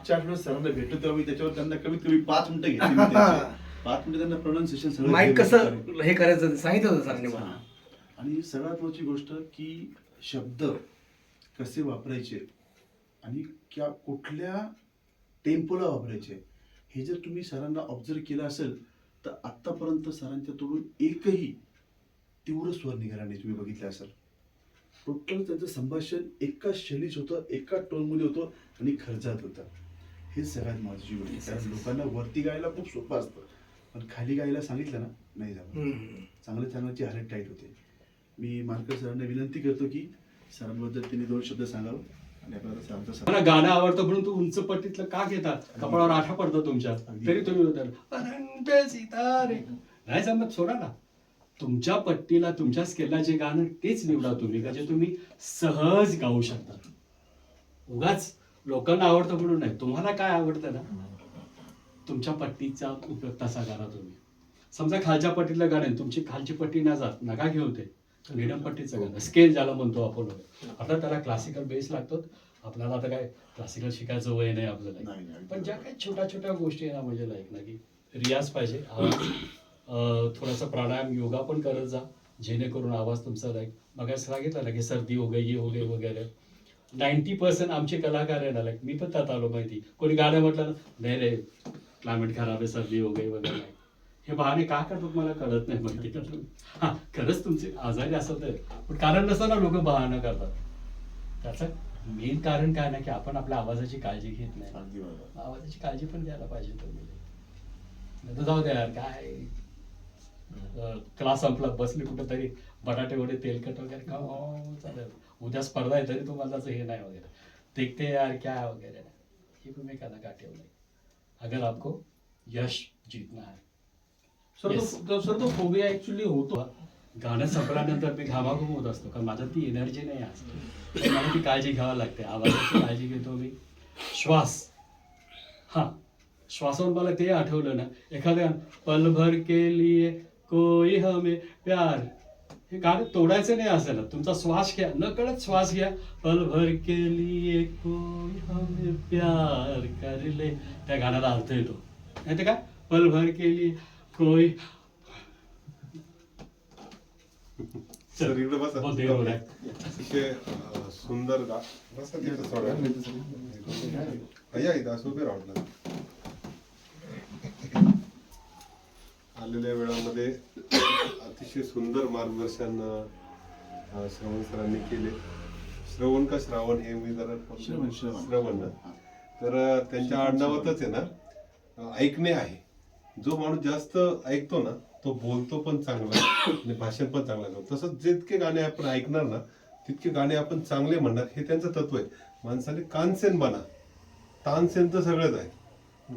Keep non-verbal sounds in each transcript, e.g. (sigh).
मागच्या आठवड्यात सरांना भेटलो तेव्हा मी त्याच्यावर त्यांना कमीत कमी पाच मिनिटं घेतली मी त्यांचे. (laughs) पाच मिनिटं त्यांना प्रोनाऊन्सिएशन माईक कसं. हे करायचं ते सांगितलं होतं सरांनी मला. आणि सगळ्यात महत्वाची गोष्ट की शब्द कसे वापरायचे आणि क्या कुठल्या टेम्पोला वापरायचे हे जर तुम्ही सरांना ऑब्झर्व केलं असेल तर आत्तापर्यंत सरांच्या तोडून एकही तीव्र स्वर निघाला नाही तुम्ही बघितलं असेल टोटल त्यांचं संभाषण एका शैलीच होतं एका टोनमध्ये होतं आणि खर्चात होतं हे सगळ्यात महत्वाची गोष्ट. आहे. कारण लोकांना वरती गायला खूप सोपं असतं. पण खाली गायला सांगितलं ना नाही झालं हम्म. चांगल्या चांगल्याची हालत टाईट होते. मी मार्कर सरांना विनंती करतो की सरांबद्दल त्यांनी दोन शब्द सांगावं आणि आपल्याला सरांचा सर मला गाणं आवडतं म्हणून तू उंच पट्टीतलं का घेतात? कपाळावर आठा पडतो तुमच्या. अगदी. तरी तुम्ही होता अनंत सितारे. नाही जमत सोडा ना. तुमच्या पट्टीला तुमच्या स्केलला जे गाणं तेच निवडा तुम्ही का जे तुम्ही सहज गाऊ शकता. उगाच लोकांना आवडतं म्हणून नाही तुम्हाला काय आवडतं ना? तुमच्या पट्टीचा उपयोग तसा करा तुम्ही. समजा खालच्या पट्टीतलं गाणं तुमची खालची पट्टी ना जात नका घेऊ ते. मिडम पट्टीचं गाणं स्केल ज्याला म्हणतो आपण. आता त्याला क्लासिकल बेस लागतो आपल्याला आता काय क्लासिकल शिकायचं वय नाही आपल्याला. पण ज्या काही छोट्या छोट्या गोष्टी आहे ना म्हणजे लाईक ना की रियाज पाहिजे. थोडासा प्राणायाम योगा पण करत जा. जेणेकरून आवाज तुमचा लाईक मग सांगितलं ना की सर्दी हो गई ये हो गई वगैरे. नाईन्टी पर्सेंट आमचे कलाकार आहे ना मी पण त्यात आलो माहिती. कोणी गाणं म्हटलं ना नाही रे क्लायमेट खराब आहे सर्दी हो गई वगैरे हे बहाणे का करतात मला कळत नाही माहिती. हा खरंच तुमचे आजारी असेल तर. पण कारण नसताना लोक बहाणं करतात. त्याचं मेन कारण काय ना की आपण आपल्या आवाजाची काळजी घेत नाही. आवाजाची काळजी पण घ्यायला पाहिजे तुम्ही. नाही तर जाऊ द्या यार काय? क्लास संपला बसली कुठेतरी बटाटे वडे तेलकट वगैरे का हो, चालेल. उद्या स्पर्धा आहे तरी तुम्हाला हे नाही वगैरे. देखते यार क्या वगैरे ही भूमिका नका ठेवू नये अगर आपको यश जीतना है. Sir Yes. तो सर तो फोबिया ऍक्च्युली होतो. गाणं संपल्यानंतर मी घामाघूम होत असतो कारण माझ्यात ती एनर्जी नाही असते मला ती काळजी घ्यावी लागते. आवाजाची काळजी घेतो मी. श्वास. हा. श्वासावर मला ते आठवलं ना एखाद्या पल भर के लिए कोई हमें प्यार हे गाणं तोडायचं नाही असं ना तुमचा श्वास घ्या. न कळत श्वास घ्या. पल भर के लिए कोई हमें प्यार कर ले. त्या गाण्याला अर्थ येतो. नाही ते काय पल भर के लिए कोई हो सुंदर गा बसा या इथं उभे आलेल्या वेळामध्ये अतिशय सुंदर मार्गदर्शन श्रवण सरांनी केले. श्रवण का श्रावण हे मी जरा श्रवण, तर त्यांच्या आडनावातच आहे ना ऐकणे आहे. जो माणूस जास्त ऐकतो ना तो बोलतो पण चांगला आणि भाषण पण चांगला करतो. तसंच जितके गाणे आपण ऐकणार ना तितके गाणे आपण चांगले म्हणणार हे त्यांचं तत्व आहे. माणसाने कानसेन बना. तानसेन तर सगळंच आहे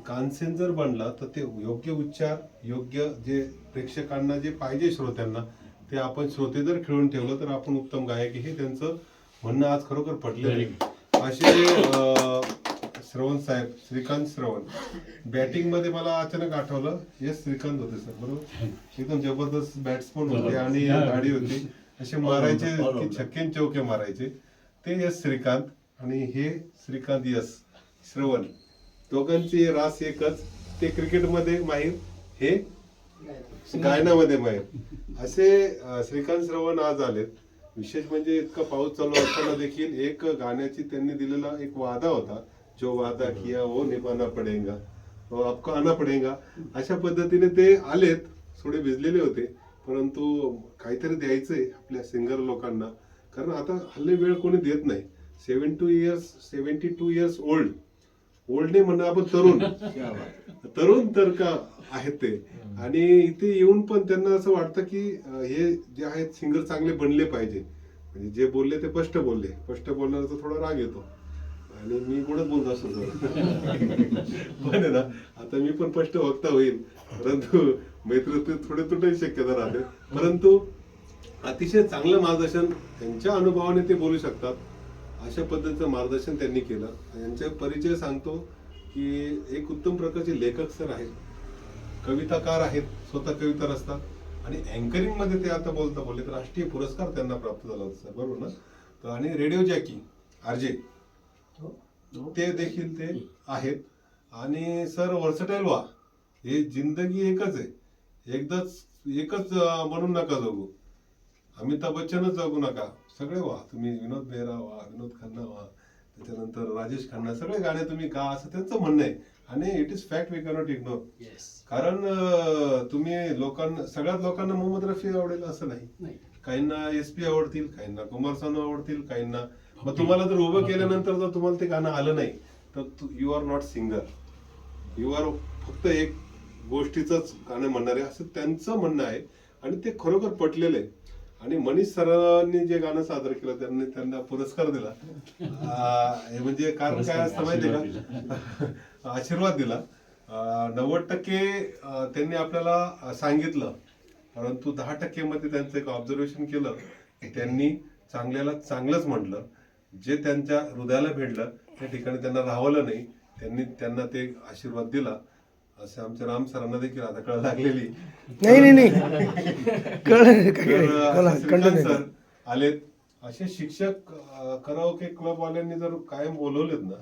कानसेन जर बनला तर ते योग्य उच्चार योग्य जे प्रेक्षकांना जे पाहिजे श्रोत्यांना ते आपण श्रोते जर खेळून ठेवलं तर आपण उत्तम गायक. हे त्यांचं म्हणणं आज खरोखर पटलेलं आहे असे श्रवण साहेब श्रीकांत श्रवण बॅटिंगमध्ये मला अचानक आठवलं यस श्रीकांत होते सर बरोबर? एकदम जबरदस्त बॅट्समन होते आणि गाडी होती. असे मारायचे. की छक्के चौके मारायचे. ते यस श्रीकांत आणि हे श्रीकांत यस श्रवण. दोघांची रास एकच. ते क्रिकेटमध्ये माहीर हे गायनामध्ये माहीर असे श्रीकांत श्रवण आज आलेत. विशेष म्हणजे इतका पाऊस चालू असताना देखील एक गाण्याची त्यांनी दिलेला एक वादा होता. जो वादा किया वो निभाना पडेगा वो आपको आना पडेगा. अशा पद्धतीने ते आलेत. थोडे भिजलेले होते. परंतु काहीतरी द्यायचंय आपल्या सिंगर लोकांना. कारण आता हल्ली वेळ कोणी देत नाही. Seven two years seventy two years old. Old नाही म्हणणं आपण तरुण. क्या बात. तरुण तर का आहेत ते. आणि इथे येऊन पण त्यांना असं वाटतं की हे जे आहेत सिंगर चांगले बनले पाहिजे. म्हणजे जे बोलले ते स्पष्ट बोलले. स्पष्ट बोलण्याचा थोडा राग येतो. आणि मी कुठंच बोलत असतो जरा. (laughs) पण ना आता मी पण स्पष्ट वक्ता होईल परंतु मैत्रीत थोडे तुटायची शक्यता राहते. परंतु अतिशय चांगलं मार्गदर्शन त्यांच्या अनुभवाने ते बोलू शकतात. अशा पद्धतीचं मार्गदर्शन त्यांनी केलं. यांचा परिचय सांगतो की एक उत्तम प्रकारचे लेखक सर आहेत. कविताकार आहेत स्वतः कविता रचतात. आणि अँकरिंगमध्ये ते आता बोलता बोलले तर राष्ट्रीय पुरस्कार त्यांना प्राप्त झाला होता सर. बरोबर ना? तर आणि रेडिओ जॅकी आरजे ते देखील ते आहेत. आणि सर वर्सटाईल व्हा. हे जिंदगी एकच आहे. एकदाच एकच अं, म्हणून नका जगू. अमिताभ बच्चनच जगू नका. सगळे व्हा. तुम्ही विनोद मेहरा व्हा विनोद खन्ना व्हा. त्याच्यानंतर राजेश खन्ना. सगळे गाणे तुम्ही गा असं त्यांचं म्हणणं आहे. आणि it is fact we cannot ignore कारण तुम्ही लोकांना सगळ्याच लोकांना मोहम्मद रफी आवडेल असं नाही. नाही. काहींना एस पी आवडतील काहींना कुमार सानू आवडतील काहींना. मग तुम्हाला जर उभं केल्यानंतर जर तुम्हाला ते गाणं आलं नाही तर you are not singer you are फक्त एक गोष्टीच गाणं म्हणणारे. असं त्यांचं म्हणणं आहे. आणि ते खरोखर पटलेलं आहे. आणि मनीष सरांनी जे गाणं सादर केलं त्यांनी त्यांना पुरस्कार दिला. आ, हे म्हणजे कारण काय असतं माहितीये का? आशीर्वाद दिला. नव्वद टक्के त्यांनी आपल्याला सांगितलं. परंतु दहा टक्के मध्ये त्यांचं एक ऑब्झर्वेशन केलं की त्यांनी चांगल्याला चांगलंच म्हटलं. जे त्यांच्या हृदयाला भेटलं त्या ठिकाणी त्यांना राहवलं नाही. त्यांनी त्यांना ते आशीर्वाद दिला. असे आमच्या राम सरांना देखील आता कळ लागलेली. नाही नाही नाही. कळलं काय तर, अ, कळलं श्रीकांत कंटिन्यू सर आलेत असे शिक्षक कराओके क्लब वाल्यांनी जर कायम बोलवलेत ना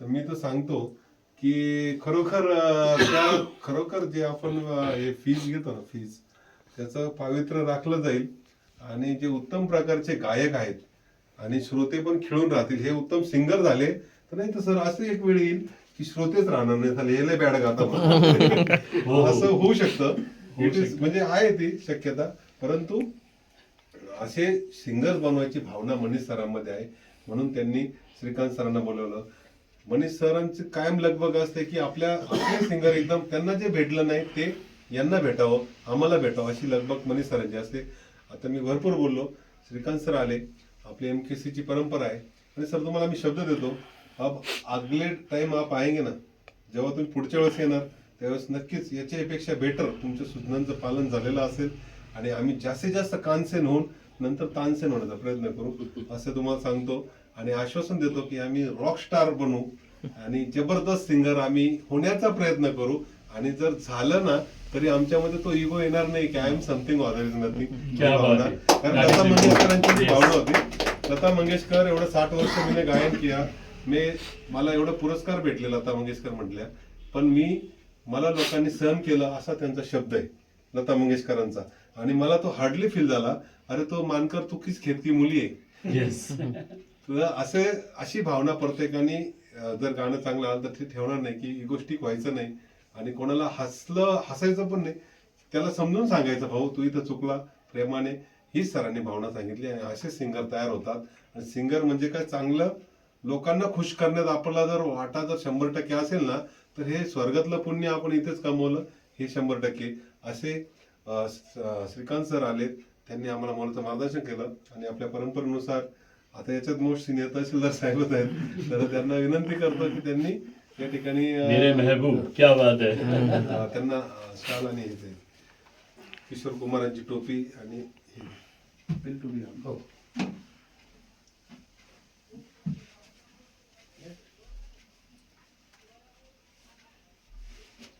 तर मी तर सांगतो की खरोखर अ, त्या खरोखर जे आपण अ, हे फीज घेतो ना फीज त्याचं पावित्र्य राखलं जाईल. आणि जे उत्तम प्रकारचे गायक आहेत आणि श्रोते पण खेळून राहतील हे उत्तम सिंगर झाले तर नाही तर सर असं एक वेळ येईल की श्रोतेच राहणार नाही झाले हे लय बॅड गाता (laughs) हो. असं होऊ शकतं. is- शकतं. म्हणजे आहे ती शक्यता. परंतु असे सिंगर्स बनवायची भावना मनीष सरांमध्ये आहे. म्हणून त्यांनी श्रीकांत सरांना बोलवलं. मनीष सरांची कायम लगबग असते की आपल्या आपले सिंगर एकदम त्यांना जे भेटलं नाही ते यांना भेटावं आम्हाला भेटावं अशी लगबग मनीष सरांची असते. आता मी भरपूर बोललो. श्रीकांत सर आले. आपली एम के ची परंपरा आहे. आणि सर तुम्हाला मी शब्द देतो. अब अगले टाइम आप आएंगे ना जेव्हा तुम्ही पुढच्या वेळेस येणार त्यावेळेस नक्कीच याच्यापेक्षा बेटर तुमच्या सूचनांचं पालन झालेलं असेल आणि आम्ही जास्तीत जास्त कानसेन होऊन नंतर तानसेन होण्याचा प्रयत्न करू असं तुम्हाला सांगतो आणि आश्वासन देतो की आम्ही रॉक स्टार बनू आणि जबरदस्त सिंगर आम्ही होण्याचा प्रयत्न करू आणि जर झालं ना तरी आमच्यामध्ये तो इगो येणार नाही की I am something other is nothing. कारण लता. मंगेशकरांची जी. भावना होती लता मंगेशकर एवढं साठ वर्ष मी गायन किया मी मला एवढं पुरस्कार भेटले लता मंगेशकर म्हटल्या पण मी मला लोकांनी सहन केलं असा त्यांचा शब्द आहे लता मंगेशकरांचा. आणि मला तो हार्डली फील झाला अरे तो मानकर तू किस खेतकी मुली आहे. येस (laughs) तुला असे अशी भावना प्रत्येकाने जर गाणं चांगलं आलं तर ते ठेवणार नाही की इगोस्टिक व्हायचं नाही. आणि कोणाला हसलं हसायचं पण नाही. त्याला समजून सांगायचं भाऊ तू इथं चुकला प्रेमाने. हीच सरांनी भावना सांगितली आणि असे सिंगर तयार होतात. आणि सिंगर म्हणजे काय? चांगलं लोकांना खुश करण्यात आपला जर वाटा जर शंभर टक्के असेल ना तर हे स्वर्गातलं पुण्य आपण इथेच कमवलं हे शंभर टक्के. असे श्रीकांत सर आले त्यांनी आम्हाला मोलाचं मार्गदर्शन केलं आणि आपल्या परंपरेनुसार आता याच्यात मोस्ट सिनियर तहसीलदार साहेबच आहेत. तर त्यांना विनंती करतो की त्यांनी या ठिकाणी अं, मेरे महबूब क्या बात है. अं, त्यांना शाल आणि हे किशोर कुमारांची टोपी आणि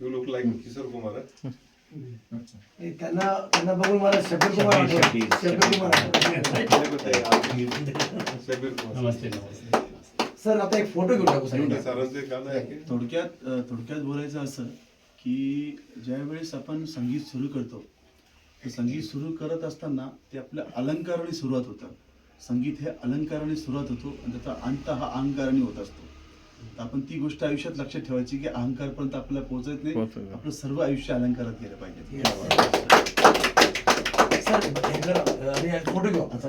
you look like Kishore Kumar हं? त्यांना त्यांना बघून मला शबीर कुमार. शबीर, कुमार शबीर कुमार नमस्ते नमस्ते सर आता एक फोटो घेऊन टाकू सरांचे आहे? थोडक्यात थोडक्यात बोलायचं असं की ज्यावेळेस आपण संगीत सुरू करतो संगीत सुरू करत असताना ते आपल्या अलंकाराने सुरुवात होतं. संगीत हे अलंकाराने सुरुवात होतो आणि त्याचा अंत हा अहंकाराने होत असतो. आपण ती गोष्ट आयुष्यात लक्षात ठेवायची की अहंकारपर्यंत आपल्याला पोहोचत नाही. आपलं सर्व आयुष्य अलंकारात गेलं पाहिजे. फोटो घेऊ. आता